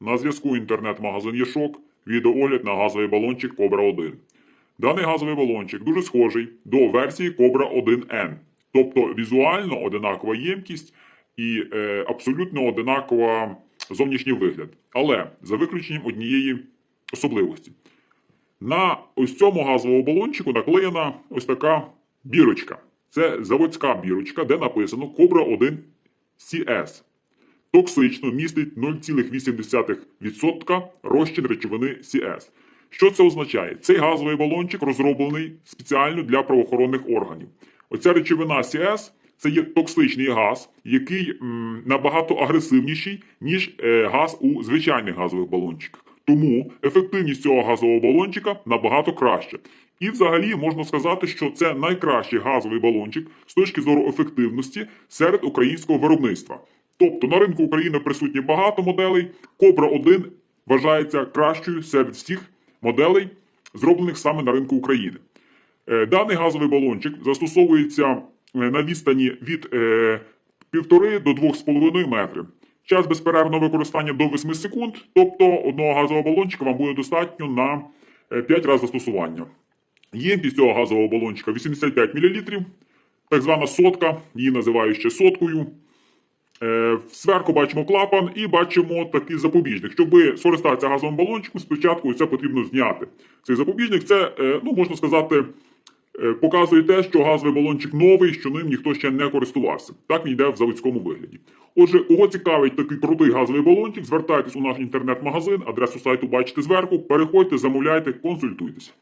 На зв'язку інтернет-магазин Єшок. Відеоогляд на газовий балончик Кобра 1. Даний газовий балончик дуже схожий до версії Кобра 1N. Тобто візуально одинакова ємкість і е, абсолютно одинакова зовнішній вигляд. Але за виключенням однієї особливості. На ось цьому газовому балончику наклеєна ось така бірочка. Це заводська бірочка, де написано Кобра 1 CS. Токсично містить 0,8% розчин речовини CS. Що це означає? Цей газовий балончик розроблений спеціально для правоохоронних органів. Оця речовина CS це є токсичний газ, який м, набагато агресивніший, ніж е, газ у звичайних газових балончиках. Тому ефективність цього газового балончика набагато краща. І взагалі можна сказати, що це найкращий газовий балончик з точки зору ефективності серед українського виробництва. Тобто на ринку України присутні багато моделей. Кобра 1 вважається кращою серед всіх моделей, зроблених саме на ринку України. Е, Даний газовий балончик застосовується е, на відстані від е, 1,5 до 2,5 метри. Час безперервного використання до 8 секунд, тобто одного газового балончика вам буде достатньо на е, 5 разів застосування. Ємність цього газового балончика 85 мл, так звана сотка, її називають ще соткою. Е, Зверху бачимо клапан і бачимо такий запобіжник. Щоб скористатися газовим балончиком, спочатку це потрібно зняти. Цей запобіжник це, е, ну можна сказати, е, показує те, що газовий балончик новий, що ним ніхто ще не користувався. Так він йде в заводському вигляді. Отже, кого цікавить такий крутий газовий балончик, звертайтесь у наш інтернет-магазин, адресу сайту бачите зверху, переходьте, замовляйте, консультуйтесь.